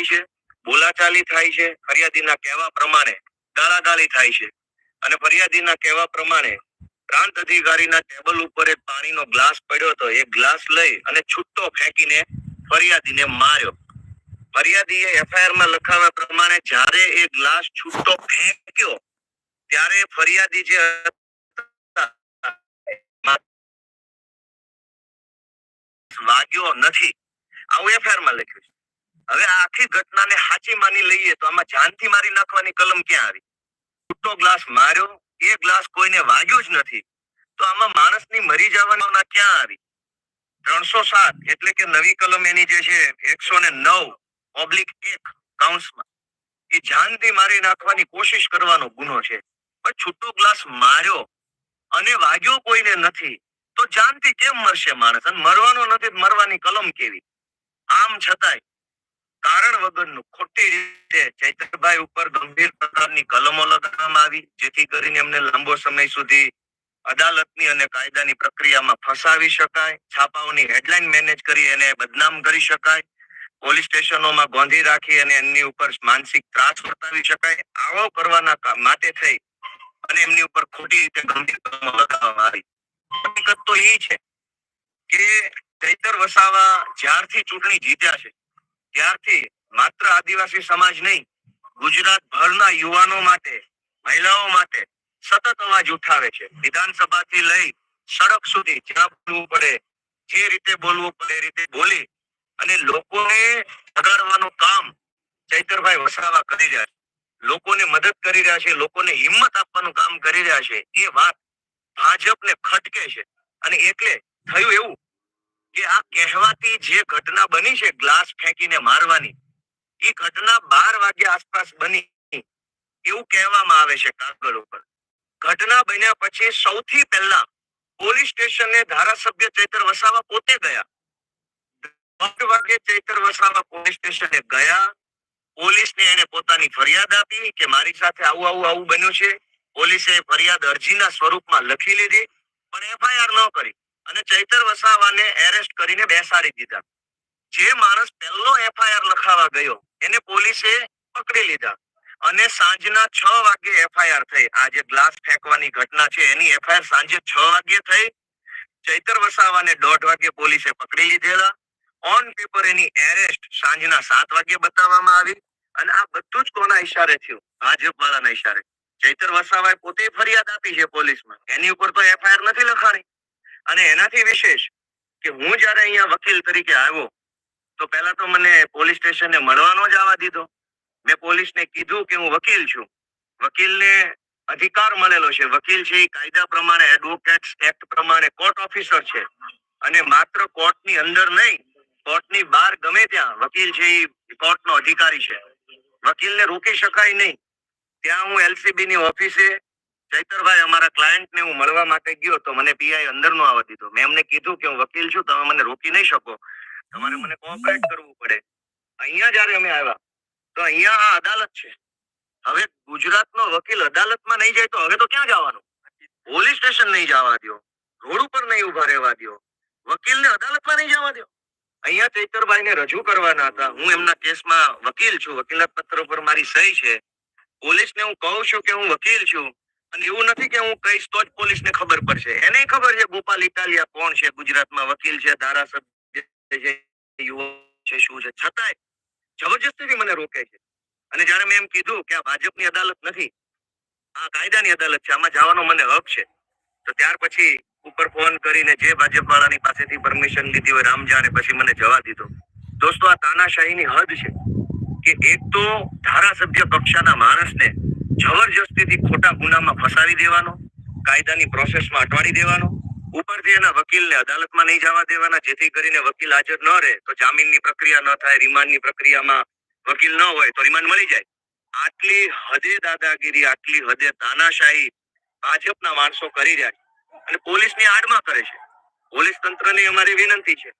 થાય છે, બોલાચાલી થાય છે, ફરિયાદીના કહેવા પ્રમાણે ગાળાગાળી થાય છે. અને ફરિયાદીના કહેવા પ્રમાણે પ્રાંત અધિકારીના ટેબલ ઉપર એક પાણીનો ગ્લાસ પડ્યો હતો. એ ગ્લાસ લઈ અને છૂટો ફેંકીને ફરિયાદીને માર્યો. ફરિયાદીએ એફઆઈઆર લખાવ્યા પ્રમાણે જ્યારે એ ગ્લાસ છૂટો ફેંક્યો, ત્યારે ફરિયાદી જે વાગ્યો નથી. આવું એફઆઈઆરમાં લખ્યું છે. હવે આખી ઘટનાને સાચી માની લઈએ તો આમાં જાનથી મારી નાખવાની કલમ ક્યાં આવી? છૂટો ગ્લાસ માર્યો, એ ગ્લાસ કોઈને વાગ્યો જ નથી. તો આમાં માણસની મરી જવાના ક્યાં આવી? ત્રણસો સાત એટલે કે નવી કલમ એની જે છે, એકસો ને નવ, ઓબ્લિક એક, કાઉન્સમાં. એ જાનથી મારી નાખવાની કોશિશ કરવાનો ગુનો છે. પણ છૂટો ગ્લાસ માર્યો અને વાગ્યો કોઈને નથી, તો જાનથી કેમ મરશે માણસ? અને મરવાનો નથી મરવાની કલમ કેવી? આમ છતાંય કારણ વગરનું ખોટી રીતે ચૈતરભાઈ ઉપર ગંભીર પ્રકારની કલમો લગાવવામાં આવી, જેથી કરીને એમને લાંબો સમય સુધી અદાલતની અને કાયદાની પ્રક્રિયામાં ફસાવી શકાય, છાપાઓની હેડલાઇન મેનેજ કરી એને બદનામ કરી શકાય, પોલીસ સ્ટેશનોમાં ગોંધી રાખી અને એમની ઉપર માનસિક ત્રાસ વર્તાવી શકાય, આવો કરવાના માટે થઈ અને એમની ઉપર ખોટી રીતે ગંભીર કલમો લગાવવામાં આવી. હકીકત તો એ છે કે ચૈતર વસાવા જ્યારથી ચૂંટણી જીત્યા છે ત્યારથી માત્ર આદિવાસી સમાજ નહીં ગુજરાત ભરના યુવાનો માટે, મહિલાઓ માટે સતત અવાજ ઉઠાવે છે. વિધાનસભાથી લઈ સડક સુધી જ્યાં બોલવું પડે, જે રીતે બોલવું પડે રીતે બોલી અને લોકોને જગાડવાનું કામ ચૈતરભાઈ વસાવા કરી રહ્યા છે. લોકોને મદદ કરી રહ્યા છે, લોકોને હિંમત આપવાનું કામ કરી રહ્યા છે. એ વાત ભાજપને ખટકે છે. અને એટલે થયું એવું કે આ કહેવાતી જે ઘટના બની છે, ગ્લાસ ફેંકીને મારવાની, એ ઘટના બાર વાગ્યા આસપાસ બની. એવું કહેવામાં આવે છે કાગળ ઉપર. ઘટના બન્યા પછી સૌથી પહેલા પોલીસ સ્ટેશને ધારાસભ્ય ચૈતર વસાવા પોતે ગયા. દોઢ વાગે ચૈતર વસાવા પોલીસ સ્ટેશને ગયા. પોલીસને એને પોતાની ફરિયાદ આપી કે મારી સાથે આવું આવું આવું બન્યું છે. પોલીસે ફરિયાદ અરજીના સ્વરૂપમાં લખી લીધી, પણ એફઆઈઆર ન કરી. અને ચૈતર વસાવાને એરેસ્ટ કરીને બેસાડી દીધા. જે માણસ પહેલો એફઆઈઆર લખાવા ગયો, એને પોલીસે પકડી લીધા. અને સાંજના છ વાગે એફઆઈઆર થઈ. આ જે ગ્લાસ ફેંકવાની ઘટના છે, એની એફઆઈઆર સાંજે છ વાગે થઈ. ચૈતર વસાવાને દોઢ વાગે પોલીસે પકડી લીધેલા. ઓન પેપર એની એરેસ્ટ સાંજના સાત વાગે બતાવવામાં આવી. અને આ બધું જ કોના ઈશારે થયું? ભાજપ વાળાના ઈશારે. ચૈતર વસાવાએ પોતે ફરિયાદ આપી છે પોલીસમાં. એની ઉપર તો એફઆઈઆર નથી લખાણી. અને એનાથી વિશેષ કે હું જયારે અહીંયા વકીલ તરીકે આવ્યો, તો પહેલા તો મને પોલીસ સ્ટેશને મળવાનો જ આવવા દીધો. મેં પોલીસને કીધું કે હું વકીલ છું. વકીલને અધિકાર મળેલો છે. વકીલ છે એ કાયદા પ્રમાણે એડવોકેટ્સ એક્ટ પ્રમાણે કોર્ટ ઓફિસર છે. અને માત્ર કોર્ટની અંદર નહીં કોર્ટની બહાર ગમે ત્યાં વકીલ છે એ કોર્ટનો અધિકારી છે. વકીલને રોકી શકાય નહીં. ત્યાં હું એલસીબી ની ઓફિસે ચૈતરભાઈ અમારા ક્લાયન્ટ ને હું મળવા માટે ગયો તો મને પીઆઈ અંદર નો આવવા દીધો. મેં એમને કીધું કે હું વકીલ છું તમે મને રોકી નહીં શકો. તમારે મને કોઓપરેટ કરવું પડે. અહીંયા જયારે અમે આવ્યા તો અહીંયા આ અદાલત છે. હવે ગુજરાતનો વકીલ અદાલતમાં નહીં જાય તો હવે તો ક્યાં જવાનું? પોલીસ સ્ટેશન નહીં જવા દો રોડ ઉપર નહીં ઊભા રહેવા દો વકીલને અદાલતમાં નહીં જવા દો અહીંયા ચૈતરભાઈને રજૂ કરવાના હતા. હું એમના કેસમાં વકીલ છું. વકીલાત પત્ર ઉપર મારી સહી છે. પોલીસને હું કહું છું કે હું વકીલ છું. અને એવું નથી કે હું કહીશ તો જ પોલીસને ખબર પડશે. એને ખબર છે ગોપાલ ઇટાલિયા કોણ છે, ગુજરાતમાં વકીલ છે, ધારાસભ્ય છે, યુવા છે, શું છે. છતાંય જબરજસ્તીથી મને રોકે છે. અને જ્યારે મેં એમ કીધું કે આ ભાજપની અદાલત નથી, આ કાયદાની અદાલત છે, આમાં જવાનો મને હક છે. તો ત્યાર પછી ઉપર ફોન કરીને જે ભાજપ વાળાની પાસેથી પરમિશન લીધી હોય રામ જાણે પછી મને જવા દીધો. દોસ્તો, આ તાનાશાહીની હદ છે કે એક તો ધારાસભ્ય કક્ષાના માણસને જબરજસ્તીથી ખોટા ગુનામાં ફસાવી દેવાનો, કાયદાની પ્રોસેસમાં અટવાડી દેવાનો, ઉપરથી એના વકીલને અદાલતમાં નહીં જવા દેવાના, જેથી કરીને વકીલ હાજર ન રહે, તો જામીનની પ્રક્રિયા ન થાય, રિમાન્ડની પ્રક્રિયામાં વકીલ ન હોય, તો રિમાન્ડ મળી જાય. આટલી હદે દાદાગીરી, આટલી હદે તાનાશાહી ભાજપના માણસો કરી રહ્યા છે અને પોલીસની આડમાં કરે છે. પોલીસ તંત્રની અમારી વિનંતી છે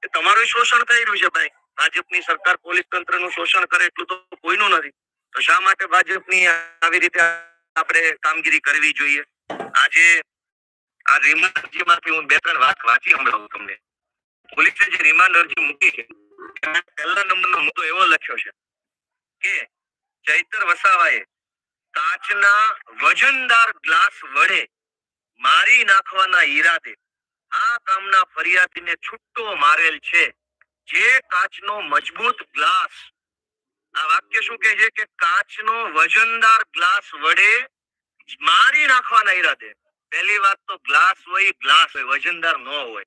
કે તમારું શોષણ થઈ રહ્યું છે ભાઈ. ભાજપની સરકાર પોલીસ તંત્રનું શોષણ કરે એટલું તો કોઈનું નથી. તો શા માટે ભાજપની આવી રીતે આપણે કામગીરી કરવી જોઈએ? આજે આ રિમાન્ડ અરજીમાંથી હું બે ત્રણ વાત વાંચી સંભળાવું તમને. પોલીસે જે રિમાન્ડ અરજી મૂકી છે પહેલા નંબરનો મુદ્દો એવો લખ્યો છે કે ચૈતર વસાવાએ કાચના વજનદાર ગ્લાસ વડે મારી નાખવાના ઈરાદે આ કામના ફરિયાદીને છૂટો મારેલ છે. જે કાચનો મજબૂત ગ્લાસ આ વાક્ય શું કહે છે કે કાચનો વજનદાર ગ્લાસ વડે મારી નાખવાના ઈરાદે. પહેલી વાત તો ગ્લાસ હોય ગ્લાસ હોય, વજનદાર ન હોય.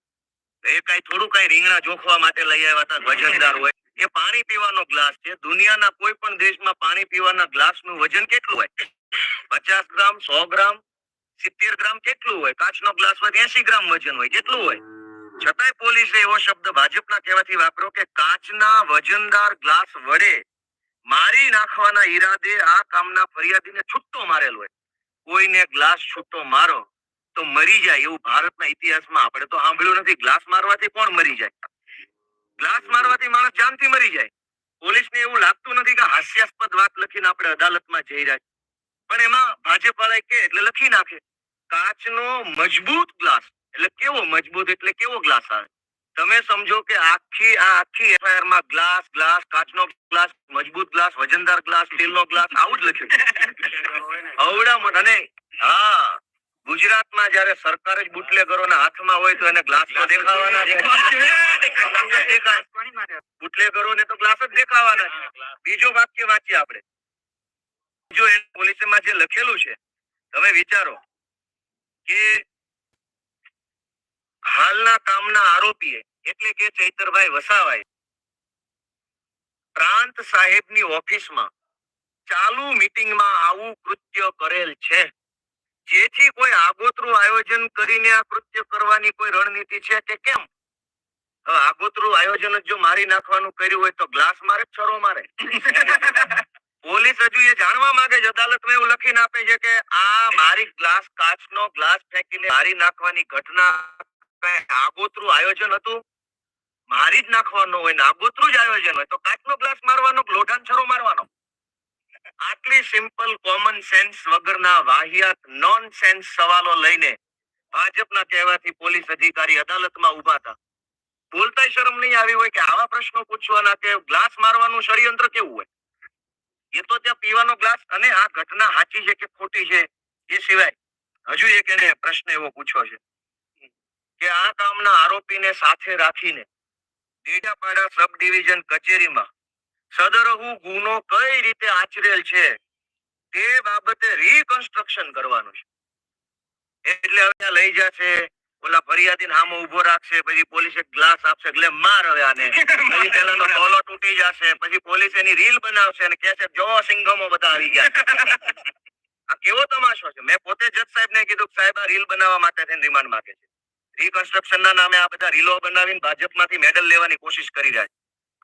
એ કઈ થોડું કઈ રીંગણા જોખવા માટે લઈ આવ્યા હતા, વજનદાર હોય. એ પાણી પીવાનો ગ્લાસ છે. દુનિયાના કોઈ પણ દેશમાં પાણી પીવાના ગ્લાસનું વજન કેટલું હોય? પચાસ ગ્રામ, સો ગ્રામ, સિત્તેર ગ્રામ કેટલું હોય? કાચનો ગ્લાસ હોય એસી ગ્રામ વજન હોય. કેટલું હોય? છતાંય પોલીસે એવો શબ્દ ભાજપના કહેવાથી વાપરો કે કાચના વજનદાર ગ્લાસ વડે મારી નાખવાના ઈરાદે આ કામના ફરિયાદીને છૂટો મારેલો હોય. કોઈને ગ્લાસ છૂટો મારો તો મરી જાય એવું ભારતના ઇતિહાસમાં આપણે તો સાંભળ્યું નથી. ગ્લાસ મારવાથી કોણ મરી જાય? ગ્લાસ મારવાથી માણસ જાનથી મરી જાય. પોલીસને એવું લાગતું નથી કે હાસ્યાસ્પદ વાત લખીને આપણે અદાલતમાં જઈ રહ્યા પણ એમાં ભાજપ વાળા કે એટલે લખી નાખે. કાચનો મજબૂત ગ્લાસ. એટલે કેવો મજબૂત? એટલે કેવો ગ્લાસ આવે? તમે સમજો કે આખી આ આખી એફઆઈઆરમાં ગ્લાસ ગ્લાસ, કાચનો ગ્લાસ, મજબૂત ગ્લાસ, વજનદાર ગ્લાસ સ્ટીલનો ગ્લાસ, આવું જ લખ્યું અવડા મોટા અને હા, ગુજરાતમાં જયારે સરકાર જ બુટલેગરોના હાથમાં હોય તો એને ગ્લાસ તો દેખાવાના છે. ને બુટલેગરોને તો ગ્લાસ જ દેખાવાના છે. બીજો વાક્ય વાંચીએ આપણે. જો એ પોલિસીમાં જે લખેલું છે, તમે વિચારો કે હાલના કામના આરોપીએ એટલે કે ચૈતરભાઈ વસાવાએ પ્રાંત સાહેબની ઓફિસમાં ચાલુ મીટિંગમાં આવું કૃત્ય કરેલ છે. જેથી કોઈ આગોતરું આયોજન કરીને આ કૃત્ય કરવાની કોઈ રણનીતિ છે કે કેમ? આગોતરું આયોજન જ જો મારી નાખવાનું કર્યું હોય તો ગ્લાસ મારે છરો મારે? પોલીસ હજુ એ જાણવા માંગે છે અદાલતમાં એવું લખીને આપે છે કે આ મારી ગ્લાસ કાચનો ગ્લાસ ફેંકીને મારી નાખવાની ઘટના કઈ આગોતરું આયોજન હતું. મારી જ નાખવાનું હોય ને જ આયોજન હોય તો કાચનો ગ્લાસ મારવાનો લોઢાન છરો મારવાનો? આટલી સિમ્પલ કોમન સેન્સ વગરના વાહિયાત નોન સેન્સ સવાલો લઈને ભાજપના કહેવાથી પોલીસ અધિકારી અદાલતમાં ઊભા હતા. બોલતા શરમ નહીં આવી હોય કે આવા પ્રશ્નો પૂછવાના કે ગ્લાસ મારવાનું ષડયંત્ર કેવું હોય? એ તો ત્યાં પીવાનો ગ્લાસ અને આ ઘટના સાચી છે કે ખોટી છે એ સિવાય હજુ એક એને પ્રશ્ન એવો પૂછ્યો છે. કે આ કામના આરોપીને સાથે રાખીને ડેડાપાડા સબ ડિવિઝન કચેરીમાં સદરહુ ગુનો કઈ રીતે આચરેલ છે તે બાબતે રીકન્સ્ટ્રક્શન કરવાનું છે. એટલે હવે લઈ જશે ઓલા ફરિયાદી હામો ઊભો રાખશે પછી પોલીસ એક ગ્લાસ આપશે એટલે માર હવે આને. પછી પેલાનો ટોલો તૂટી જશે પછી પોલીસ એની રીલ બનાવશે અને કહેશે જો સિંઘમો બધા આવી ગયા આ કેવો તમાશો છે? મેં પોતે જજ સાહેબ ને કીધું કે સાહેબ આ રીલ બનાવવા માટે થઈને રિમાન્ડ માંગે છે. રીકન્સ્ટ્રક્શન ના નામે આ બધા રીલો બનાવીને ભાજપમાંથી મેડલ લેવાની કોશિશ કરી રહ્યા છે.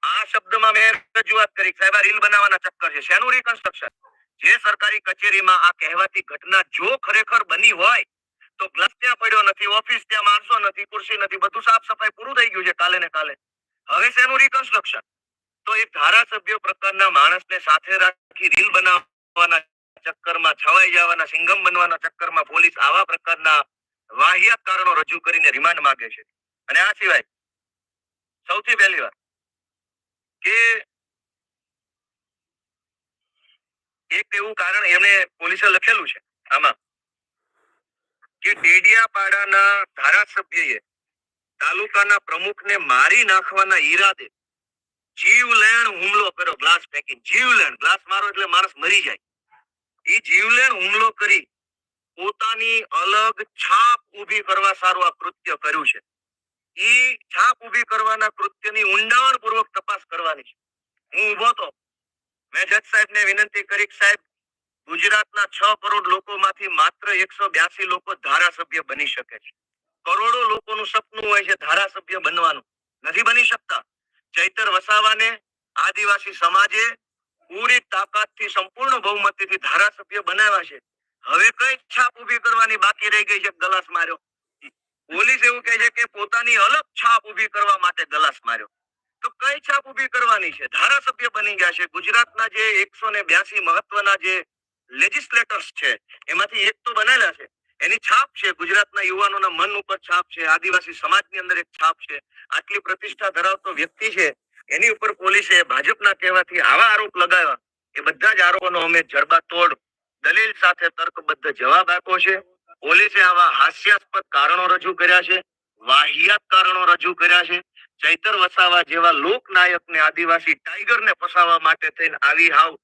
આ શબ્દમાં મેં રજૂઆત કરી સાહેબ રીલ બનાવવાના ચક્કર છે. શેનું રિકન્સ્ટ્રક્શન જે સરકારી કચેરીમાં આ કહેવાતી ઘટના જો ખરેખર બની હોય, તો ગ્લાસ ત્યાં પડ્યો નથી ઓફિસ ત્યાં માણસો નથી, ખુરશી નથી, બધું સાફ સફાઈ પૂરું થઈ ગયું છે કાલે ને કાલે. હવે શેનું રિકન્સ્ટ્રક્શન તો એક ધારાસભ્ય પ્રકારના માણસને સાથે રાખી રીલ બનાવવાના ચક્કરમાં, છવાઈ જવાના સિંગમ બનવાના ચક્કરમાં પોલીસ આવા પ્રકારના વાહિયાત કારણો રજૂ કરીને રિમાન્ડ માંગે છે. અને આ સિવાય સૌથી પહેલી વાત કે એક એવું કારણ એમણે પોલીસે લખેલું છે. આમાં કે ડેડિયાપાડાના ધારાસભ્યએ તાલુકાના પ્રમુખને મારી નાખવાના ઈરાદે જીવલેણ હુમલો કર્યો. ગ્લાસ ફેંકી જીવલેણ. ગ્લાસ મારો એટલે માણસ મરી જાય. એ જીવલેણ હુમલો કરી પોતાની અલગ છાપ ઊભી કરવા સારું આ કૃત્ય કર્યું છે. ઈ છાપ ઊભી કરવાના કૃત્યની ઊંડાણપૂર્વક તપાસ કરવાની છે. હું ઊભો તો, મેં જજ સાહેબને વિનંતી કરી સાહેબ, ગુજરાતના છ કરોડ લોકોમાંથી માત્ર એકસો બ્યાસી લોકો ધારાસભ્ય બની શકે છે. કરોડો લોકોનું સપનું હોય છે ધારાસભ્ય બનવાનું. નથી બની શકતા. ચૈતર વસાવાને આદિવાસી સમાજે પૂરી તાકાતથી, સંપૂર્ણ બહુમતીથી ધારાસભ્ય બનાવ્યા છે. હવે કઈ છાપ ઊભી કરવાની બાકી રહી ગઈ છે? ગલાસ માર્યો. પોલીસ એવું કહે છે કે પોતાની અલગ છાપ ઊભી કરવા માટે ગલાસ માર્યો. તો કઈ છાપ ઊભી કરવાની છે? ધારાસભ્ય બની ગયા છે. ગુજરાતના જે એકસો ને બ્યાસી મહત્વના જે લેજિસ્લેટર્સ છે, એમાંથી એક તો બનેલા છે. એની છાપ છે. ગુજરાતના યુવાનોના મન ઉપર છાપ છે. આદિવાસી સમાજની અંદર એક છાપ છે. આટલી પ્રતિષ્ઠા ધરાવતો વ્યક્તિ છે, એની ઉપર પોલીસે ભાજપના કહેવાથી આવા આરોપ લગાવ્યા. એ બધા જ આરોપોનો અમે જડબાતોડ દલીલ સાથે તર્કબદ્ધ જવાબ આપ્યો છે. પોલીસે આવા હાસ્યાસ્પદ કારણો રજૂ કર્યા છે. વાહિયાત કારણો રજૂ કર્યા છે. ચૈતર વસાવા જેવા લોકનાયક ને આદિવાસી ટાઈગર ને ફસાવવા માટે થઈને આવી હાવ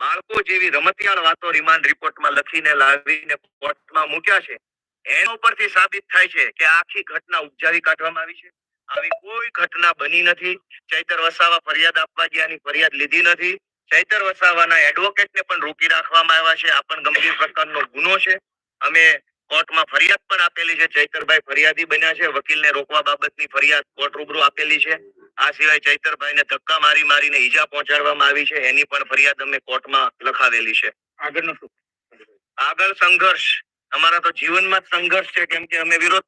બાળકો જેવી રમતિયાળ વાતો રિમાન્ડ રિપોર્ટમાં લખીને લાવીને કોર્ટમાં મૂક્યા છે. એના ઉપરથી સાબિત થાય છે કે આખી ઘટના ઉપજાવી કાઢવામાં આવી છે. આવી કોઈ ઘટના બની નથી. ચૈતર વસાવા ફરિયાદ આપવા ગયાની ફરિયાદ લીધી નથી. ચૈતર વસાવાના એડવોકેટને પણ રોકી રાખવામાં આવ્યા છે. આ પણ ગંભીર પ્રકારનો ગુનો છે. અમે કોર્ટમાં ફરિયાદ પણ આપેલી છે. ચૈતરભાઈ ફરિયાદી બન્યા છે. વકીલને રોકવા બાબતની ફરિયાદ કોર્ટ રૂબરૂ આપેલી છે. આ સિવાય ચૈતરભાઈને ધક્કા મારી મારીને ઈજા પહોંચાડવામાં આવી છે. એની પણ ફરિયાદ અમે કોર્ટમાં લખાવેલી છે. આગળનો શું? આગળ સંઘર્ષ. અમારા તો જીવનમાં જ સંઘર્ષ છે. કેમ કે અમે વિરોધ